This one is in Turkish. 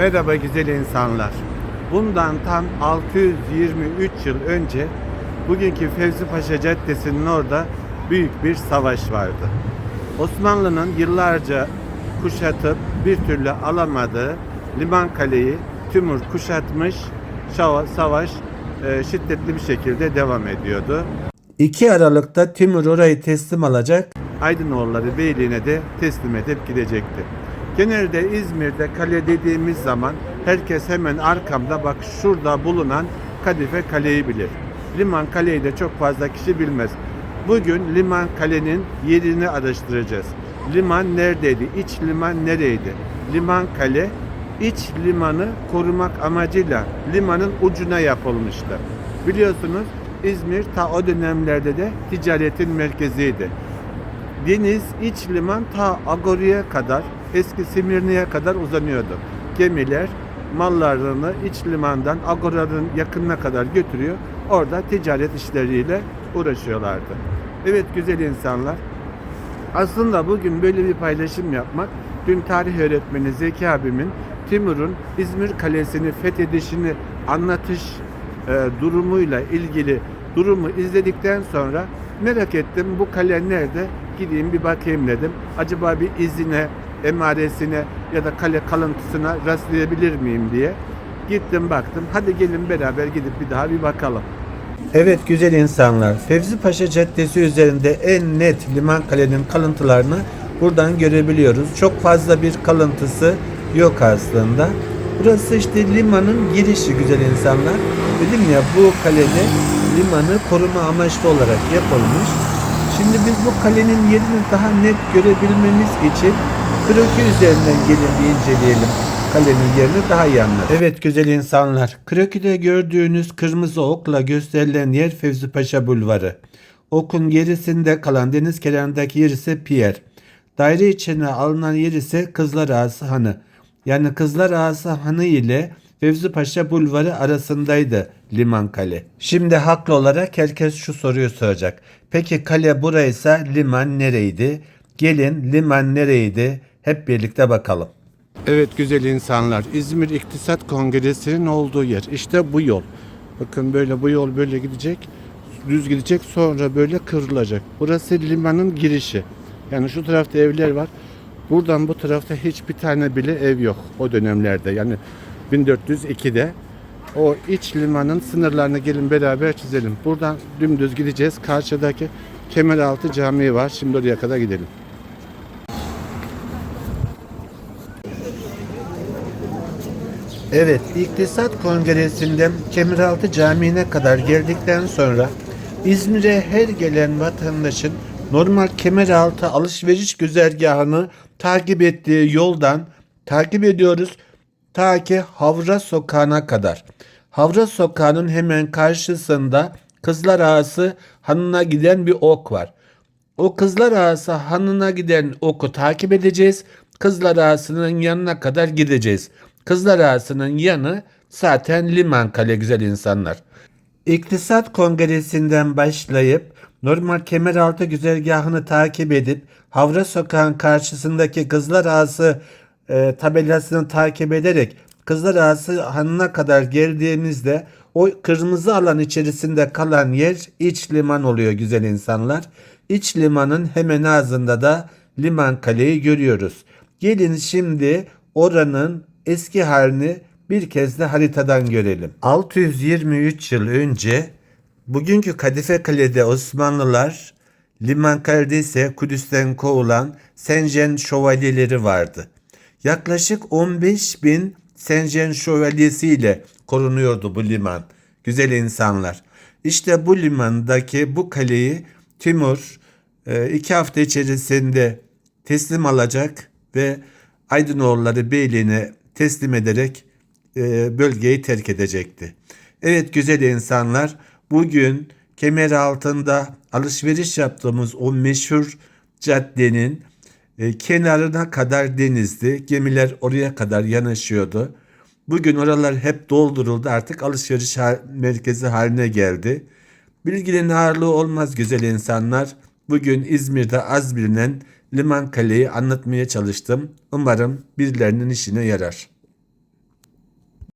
Merhaba güzel insanlar. Bundan tam 623 yıl önce bugünkü Fevzi Paşa Caddesi'nin orada büyük bir savaş vardı. Osmanlı'nın yıllarca kuşatıp bir türlü alamadığı Liman Kale'yi Timur kuşatmış, savaş e, şiddetli bir şekilde devam ediyordu. 2 Aralık'ta Timur orayı teslim alacak, Aydınoğulları Beyliğine de teslim edip gidecekti. Genelde İzmir'de kale dediğimiz zaman herkes hemen arkamda bak şurada bulunan Kadife Kale'yi bilir. Liman Kale'yi de çok fazla kişi bilmez. Bugün Liman Kale'nin yerini araştıracağız. Liman neredeydi? İç liman nereydi? Liman Kale iç limanı korumak amacıyla limanın ucuna yapılmıştı. Biliyorsunuz İzmir ta o dönemlerde de ticaretin merkeziydi. Deniz iç liman ta Agora'ya kadar, eski Simirni'ye kadar uzanıyordu. Gemiler mallarını iç limandan Agora'nın yakınına kadar götürüyor. Orada ticaret işleriyle uğraşıyorlardı. Evet güzel insanlar. Aslında bugün böyle bir paylaşım yapmak, dün tarih öğretmeni Zeki abimin Timur'un İzmir Kalesi'ni fethedişini anlatış e, durumuyla ilgili durumu izledikten sonra merak ettim bu kale nerede gideyim bir bakayım dedim. Acaba bir izine, emaresine ya da kale kalıntısına rastlayabilir miyim diye. Gittim baktım. Hadi gelin beraber gidip bir daha bir bakalım. Evet güzel insanlar. Fevzi Paşa Caddesi üzerinde en net liman kalenin kalıntılarını buradan görebiliyoruz. Çok fazla bir kalıntısı yok aslında. Burası işte limanın girişi güzel insanlar. Dedim ya bu kalede limanı koruma amaçlı olarak yapılmış. Şimdi biz bu kalenin yerini daha net görebilmemiz için kroki üzerinden gelin bir inceleyelim kalenin yerini daha iyi anlar. Evet güzel insanlar. Krokide gördüğünüz kırmızı okla gösterilen yer Fevzi Paşa Bulvarı. Okun gerisinde kalan deniz kenarındaki yer ise Pier. Daire içine alınan yer ise Kızlar Ağası Hanı. Yani Kızlar Ağası Hanı ile Fevzi Paşa Bulvarı arasındaydı liman kale. Şimdi haklı olarak herkes şu soruyu soracak. Peki kale buraysa liman nereydi? Gelin liman nereydi? Hep birlikte bakalım. Evet güzel insanlar. İzmir İktisat Kongresi'nin olduğu yer. İşte bu yol. Bakın böyle bu yol böyle gidecek. Düz gidecek sonra böyle kırılacak. Burası limanın girişi. Yani şu tarafta evler var. Buradan bu tarafta hiçbir tane bile ev yok o dönemlerde. Yani 1402'de o iç limanın sınırlarını gelin beraber çizelim. Buradan dümdüz gideceğiz. Karşıdaki Kemeraltı Camii var. Şimdi oraya kadar gidelim. Evet, İktisat Kongresi'nde Kemeraltı Camii'ne kadar geldikten sonra İzmir'e her gelen vatandaşın normal Kemeraltı alışveriş güzergahını takip ettiği yoldan takip ediyoruz ta ki Havra Sokağı'na kadar. Havra Sokağı'nın hemen karşısında Kızlar Ağası Hanı'na giden bir ok var. O Kızlar Ağası hanına giden oku takip edeceğiz. Kızlar Ağası'nın yanına kadar gideceğiz. Kızlar Ağası'nın yanı zaten liman kale güzel insanlar. İktisat Kongresi'nden başlayıp normal Kemeraltı güzergahını takip edip Havra Sokağı'nın karşısındaki Kızlar Ağası e, tabelasını takip ederek Kızlar Ağası Hanı'na kadar geldiğimizde o kırmızı alan içerisinde kalan yer iç liman oluyor güzel insanlar. İç limanın hemen ağzında da liman kaleyi görüyoruz. Gelin şimdi oranın eski halini bir kez de haritadan görelim. 623 yıl önce bugünkü Kadife Kale'de Osmanlılar, Liman Kale'de ise Kudüs'ten kovulan Senjen şövalyeleri vardı. Yaklaşık 15 bin Senjen şövalyesiyle korunuyordu bu liman. Güzel insanlar. İşte bu limandaki bu kaleyi Timur e, iki hafta içerisinde teslim alacak ve Aydınoğulları Beyliğine teslim ederek e, bölgeyi terk edecekti. Evet güzel insanlar bugün kemer altında alışveriş yaptığımız o meşhur caddenin e, kenarına kadar denizdi. Gemiler oraya kadar yanaşıyordu. Bugün oralar hep dolduruldu artık alışveriş ha- merkezi haline geldi. Bilginin ağırlığı olmaz güzel insanlar. Bugün İzmir'de az bilinen Liman Kale'yi anlatmaya çalıştım. Umarım birilerinin işine yarar.